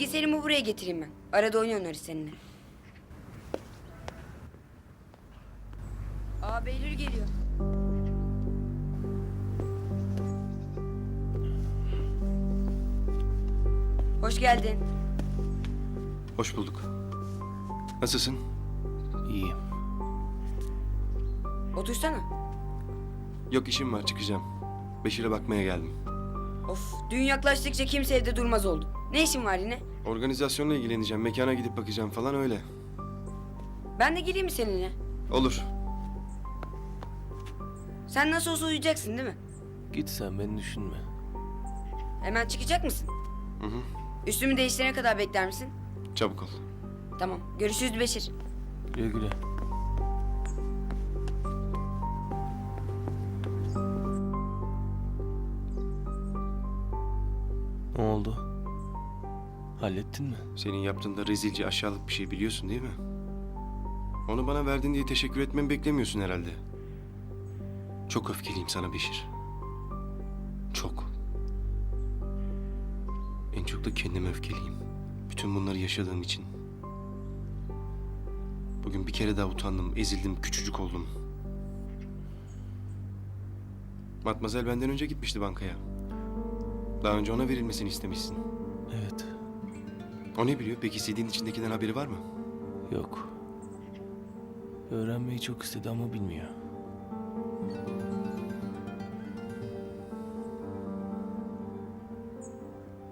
Bilgisayarımı buraya getireyim ben. Arada oyun oynarız seninle. Aa Behlül geliyor. Hoş geldin. Hoş bulduk. Nasılsın? İyiyim. Otursana. Yok işim var çıkacağım. Beşir'e bakmaya geldim. Of, düğün yaklaştıkça kimse evde durmaz oldu. Ne işin var yine? Organizasyonla ilgileneceğim. Mekana gidip bakacağım falan öyle. Ben de geleyim mi seninle? Olur. Sen nasıl olsa uyuyacaksın değil mi? Git sen beni düşünme. Hemen çıkacak mısın? Hı hı. Üstümü değiştirene kadar bekler misin? Çabuk ol. Tamam. Görüşürüz Beşir. Güle güle. Ne oldu? Hallettin mi? Senin yaptığın da rezilce aşağılık bir şey biliyorsun değil mi? Onu bana verdin diye teşekkür etmemi beklemiyorsun herhalde. Çok öfkeliyim sana Beşir. Çok. En çok da kendime öfkeliyim. Bütün bunları yaşadığım için. Bugün bir kere daha utandım, ezildim, küçücük oldum. Matmazel benden önce gitmişti bankaya. Daha önce ona verilmesini istemişsin. Evet. O ne biliyor? Peki CD'nin içindekinden haberi var mı? Yok. Öğrenmeyi çok istedi ama bilmiyor.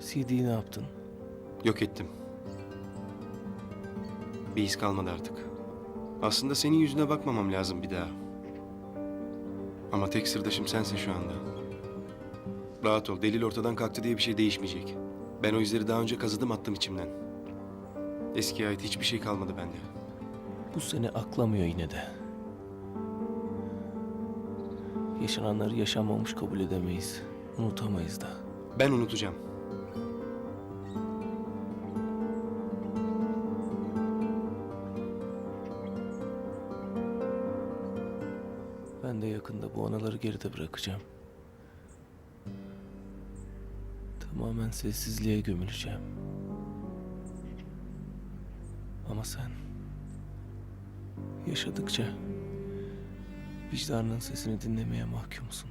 CD'yi ne yaptın? Yok ettim. Bir iz kalmadı artık. Aslında senin yüzüne bakmamam lazım bir daha. Ama tek sırdaşım sensin şu anda. Rahat ol, delil ortadan kalktı diye bir şey değişmeyecek. Ben o izleri daha önce kazıdım attım içimden. Eskiye ait hiçbir şey kalmadı bende. Bu seni aklamıyor yine de. Yaşananları yaşanmamış kabul edemeyiz. Unutamayız da. Ben unutacağım. Ben de yakında bu anıları geride bırakacağım. Tamamen sessizliğe gömüleceğim. Ama sen yaşadıkça vicdanın sesini dinlemeye mahkumsun.